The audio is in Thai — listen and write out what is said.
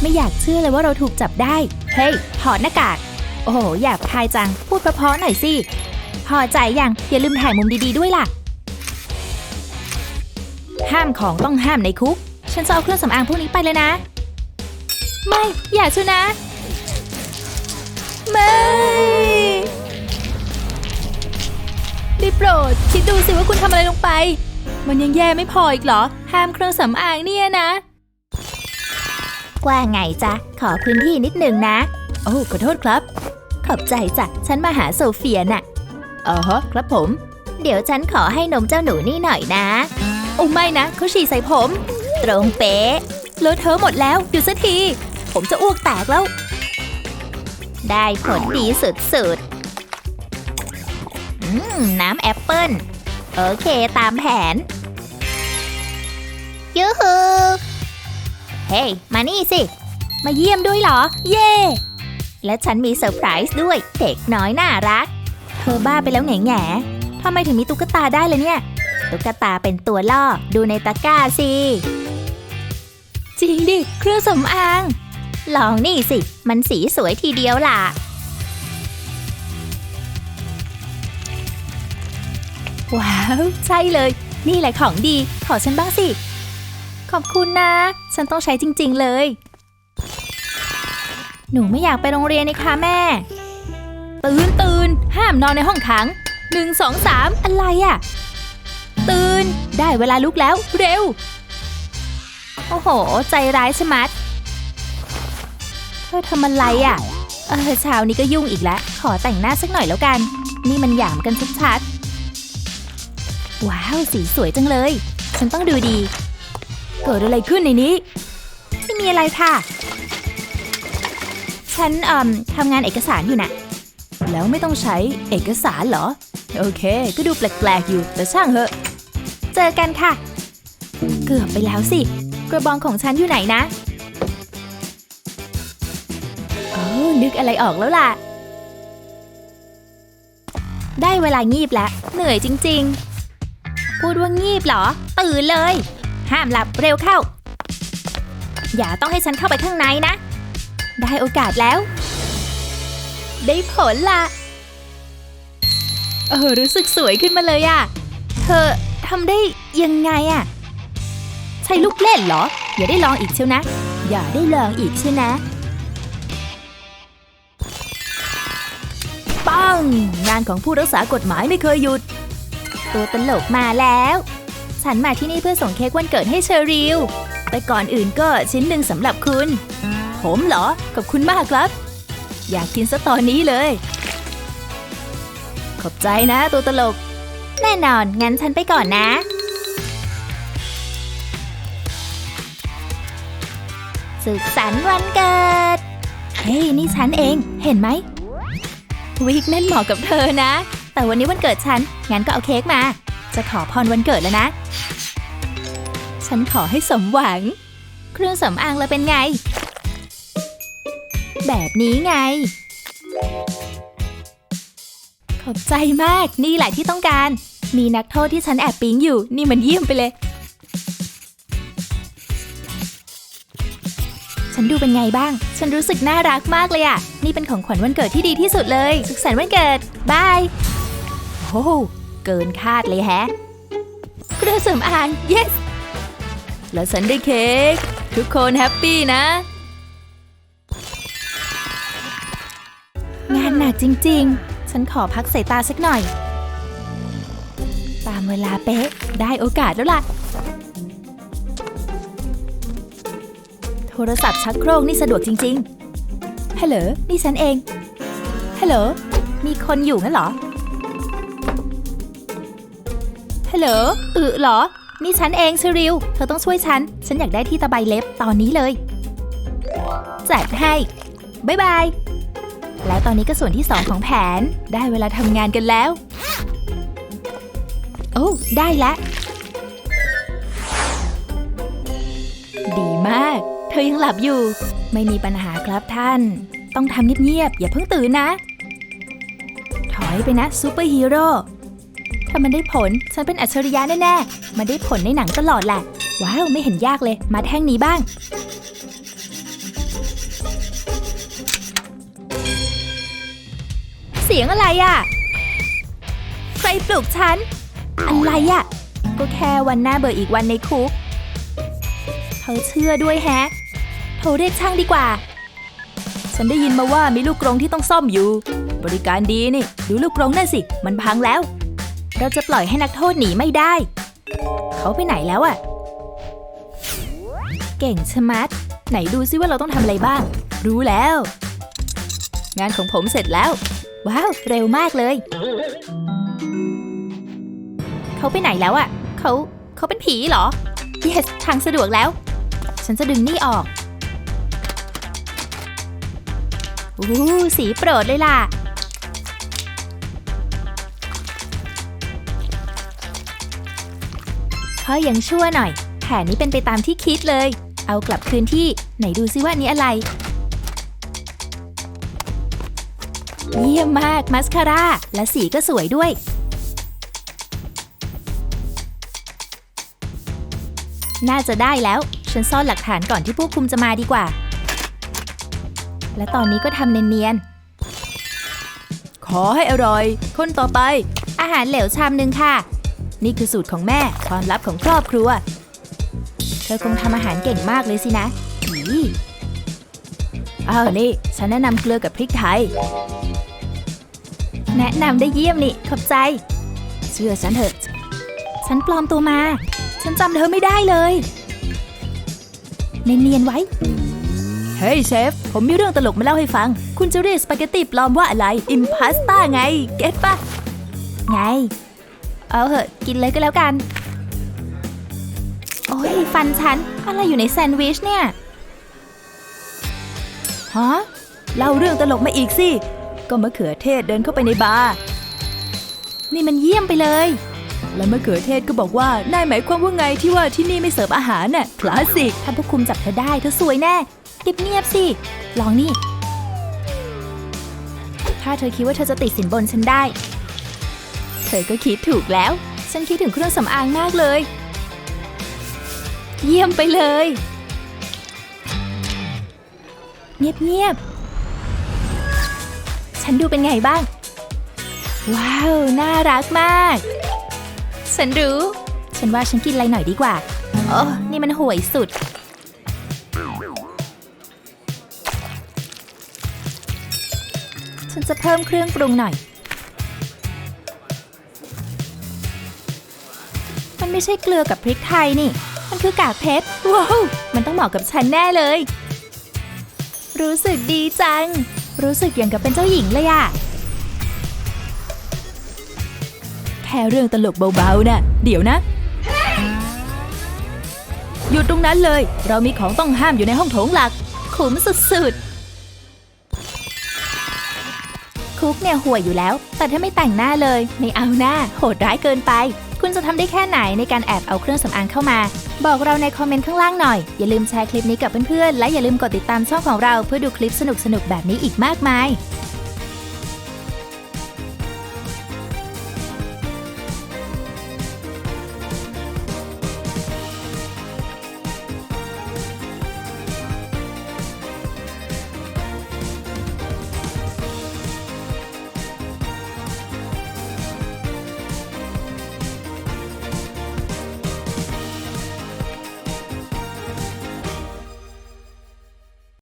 ไม่อยากเชื่อเลยว่าเราถูกจับได้ เฮ้ย ถอดหน้ากาก โอ้โหหยาบคายจัง พูดเพราะๆหน่อยสิ พอใจยัง อย่าลืมถ่ายมุมดีๆด้วยล่ะ ห้ามของต้องห้ามในคุก ฉันจะเอาเครื่องสำอางพวกนี้ไปเลยนะ ไม่ อย่าชนะ ไม่ ได้โปรด คิดดูสิว่าคุณทำอะไรลงไป มันยังแย่ไม่พออีกเหรอ ห้ามเครื่องสำอางเนี่ยนะ ว่าไงจ๊ะ ขอพื้นที่นิดหนึ่งนะ โอ้ขอโทษครับ ขอบใจจ้ะ ฉันมาหาโซเฟียน่ะอ๋อฮะครับผม เดี๋ยวฉันขอให้นมเจ้าหนูนี่หน่อยนะ โอ้ไม่นะเขาฉี่ใส่ผม ตรงเป๊ะเลอะเทอะหมดแล้วหยุดสักที ผมจะอ้วกแตกแล้ว ได้ผลดีสุดๆอืมน้ำแอปเปิ้ล โอเคตามแผนยูฮู เฮ้ยมานี่สิ มาเยี่ยมด้วยเหรอ เย่และฉันมีเซอร์ไพรส์ด้วย เด็กน้อยน่ารัก เธอบ้าไปแล้วแง่แง่ทำไมถึงมีตุ๊กตาได้เลยเนี่ย ตุ๊กตาเป็นตัวล่อ ดูในตะกร้าสิ จริงดิ เครื่องสำอาง ลองนี่สิ มันสีสวยทีเดียวล่ะว้าว ใช่เลย นี่แหละของดี ขอฉันบ้างสิ ขอบคุณนะ ฉันต้องใช้จริงๆเลย หนูไม่อยากไปโรงเรียนนี่ค่ะแม่ ตื่นตื่นห้ามนอนในห้องขังหนึ่งสองสามอะไรอะ่ะ ตื่น ได้เวลาลุกแล้วเร็ว โอ้โห ใจร้ายใชะมัดเธอทำอะไรอะ่ะ เออเช้านี้ก็ยุ่งอีกแล้ว ขอแต่งหน้าสักหน่อยแล้วกัน นี่มันหยามกันชัดๆ ว้าว สีสวยจังเลย ฉันต้องดูดี เกิดอะไรขึ้นในนี้ ไม่มีอะไรค่ะ ฉันเอ่มทำงานเอกสารอยู่น่ะ แล้วไม่ต้องใช้เอกสารเหรอ โอเค ก็ดูแปลกๆอยู่ แต่ช่างเหอะ เจอกันค่ะ เกือบไปแล้วสิ กระบองของฉันอยู่ไหนนะโอ้นึกอะไรออกแล้วล่ะ ได้เวลางีบแล้ว เหนื่อยจริง ๆ พูดว่างีบเหรอ ตื่นเลย ห้ามหลับเร็วเข้า อย่าต้องให้ฉันเข้าไปข้างในนะ ได้โอกาสแล้ว ได้ผลละเออรู้สึกสวยขึ้นมาเลยอะเธอทำได้ยังไงอะใช่ลูกเล่นเหรอ อย่าได้ลองอีกเชียวนะ อย่าได้ลองอีกเชียวนะปังงานของผู้รักษากฎหมายไม่เคยหยุด ตัวตลกมาแล้ว ฉันมาที่นี่เพื่อส่งเค้กวันเกิดให้เชอริล แต่ก่อนอื่นก็ชิ้นหนึ่งสำหรับคุณ ผมเหรอ ขอบคุณมากครับ อยากกินซะตอนนี้เลย ขอบใจนะตัวตลก แน่นอน งั้นฉันไปก่อนนะ สุขสันต์วันเกิด เฮ้ย นี่ฉันเอง เห็นไหม วิกนั่นเหมาะกับเธอนะ แต่วันนี้วันเกิดฉัน งั้นก็เอาเค้กมา จะขอพรวันเกิดแล้วนะ ฉันขอให้สมหวัง เครื่องสำอางแล้วเป็นไง แบบนี้ไง ขอบใจมาก นี่แหละที่ต้องการ มีนักโทษที่ฉันแอบปิ๊งอยู่ นี่มันเยี่ยมไปเลย ฉันดูเป็นไงบ้าง ฉันรู้สึกน่ารักมากเลยอะนี่เป็นของขวัญวันเกิดที่ดีที่สุดเลย สุขสันต์วันเกิด บาย โอ้ เกินคาดเลยแฮะ เครื่องสำอาง yes แล้วฉันได้เค้กทุกคนแฮปปี้นะ งานหนักจริง ๆ ฉันขอพักสายตาสักหน่อย ตามเวลาเป๊ะ ได้โอกาสแล้วล่ะ โทรศัพท์ชักโครกนี่สะดวกจริง ๆ ฮัลโหล นี่ฉันเอง ฮัลโหล มีคนอยู่งั้นเหรอ ฮัลโหลอือเหรอ นี่ฉันเองเชริว เธอต้องช่วยฉัน ฉันอยากได้ที่ตะไบเล็บตอนนี้เลย จัดให้บ๊ายบาย และตอนนี้ก็ส่วนที่ 2 ของแผน ได้เวลาทำงานกันแล้ว โอ้ ได้แล้ว ดีมาก เธอยังหลับอยู่ ไม่มีปัญหาครับท่าน ต้องทำเงียบๆ อย่าเพิ่งตื่นนะ ถอยไปนะซูเปอร์ฮีโร่ ถ้ามันได้ผล ฉันเป็นอัจฉริยะแน่ๆ มันได้ผลในหนังตลอดแหละ ว้าว ไม่เห็นยากเลย มาแท่งนี้บ้าง เสียงอะไรอะ่ะ ใครปลุกฉัน อะไรอะ่ะ ก็แค่วันหน้าเบอร์อีกวันในคุก เธอเชื่อด้วยแฮะ โทรเรียกช่างดีกว่า ฉันได้ยินมาว่ามีลูกกรงที่ต้องซ่อมอยู่ บริการดีนี่ ดูลูกกรงนั่นสิ มันพังแล้ว เราจะปล่อยให้นักโทษหนีไม่ได้ เขาไปไหนแล้วอะเก่งชะมัด ไหนดูซิว่าเราต้องทำอะไรบ้าง รู้แล้ว งานของผมเสร็จแล้ว ว้าว เร็วมากเลย เขาไปไหนแล้วอะเขาเขาเป็นผีเหรอ yes ทางสะดวกแล้ว ฉันจะดึงนี่ออกอู้สีโปรดเลยล่ะ พราะยังชั่วหน่อย แผนนี้เป็นไปตามที่คิดเลย เอากลับคืนที่ไหนดูซิว่าอันนี้อะไร เยี่ยมมากมัสคาร่า และสีก็สวยด้วย น่าจะได้แล้ว ฉันซ่อนหลักฐานก่อนที่ผู้คุมจะมาดีกว่า และตอนนี้ก็ทำเนียนๆขอให้อร่อย คนต่อไป อาหารเหลวชามหนึ่งค่ะ นี่คือสูตรของแม่ ความลับของครอบครัว เธอคงทำอาหารเก่งมากเลยสินะอีอ้าวนี่ ฉันแนะนำเกลือกับพริกไทย แนะนำได้เยี่ยมนี่ ขอบใจ เชื่อฉันเถอะ ฉันปลอมตัวมา ฉันจำเธอไม่ได้เลย เนียนๆไว้ เฮ้ยเชฟ ผมมีเรื่องตลกมาเล่าให้ฟัง คุณจะเรียกสปาเกตตี้ปลอมว่าอะไร อิมพาสต้าไง เก็ตปะไง เอาเหอะกินเลยก็แล้วกัน โอ้ยฟันฉัน อะไรอยู่ในแซนด์วิชเนี่ย ฮะ เล่าเรื่องตลกมาอีกสิ ก็มะเขือเทศเดินเข้าไปในบาร์ นี่มันเยี่ยมไปเลย แล้วมะเขือเทศก็บอกว่า นายหมายความว่าไงที่ว่าที่นี่ไม่เสิร์ฟอาหารน่ะ คลาสสิก ถ้าผู้คุมจับเธอได้เธอสวยแน่เงียบสิ ลองนี่ ถ้าเธอคิดว่าเธอจะติดสินบนฉันได้ อก็คิดถูกแล้ว ฉันคิดถึงเครื่องสำอางมากเลย เยี่ยมไปเลย เงียบๆ ฉันดูเป็นไงบ้าง ว้าว น่ารักมาก ฉันรู้ ฉันว่าฉันกินอะไรหน่อยดีกว่า โอ้นี่มันห่วยสุดฉันจะเพิ่มเครื่องปรุงหน่อย มันไม่ใช่เกลือกับพริกไทยนี่ มันคือกากเพชร ว้าว มันต้องเหมาะกับฉันแน่เลย รู้สึกดีจัง รู้สึกอย่างกับเป็นเจ้าหญิงเลยอะแค่เรื่องตลกเบาๆน่ะ เดี๋ยวนะหยุดตรงนั้นเลย เรามีของต้องห้ามอยู่ในห้องโถงหลัก ขุมสุดๆ คุกเนี่ยห่วยอยู่แล้ว แต่ถ้าไม่แต่งหน้าเลย ไม่เอาหน้า โหดร้ายเกินไป คุณจะทำได้แค่ไหนในการแอบเอาเครื่องสำอางเข้ามา บอกเราในคอมเมนต์ข้างล่างหน่อย อย่าลืมแชร์คลิปนี้กับเพื่อนๆ และอย่าลืมกดติดตามช่องของเราเพื่อดูคลิปสนุกๆ แบบนี้อีกมากมาย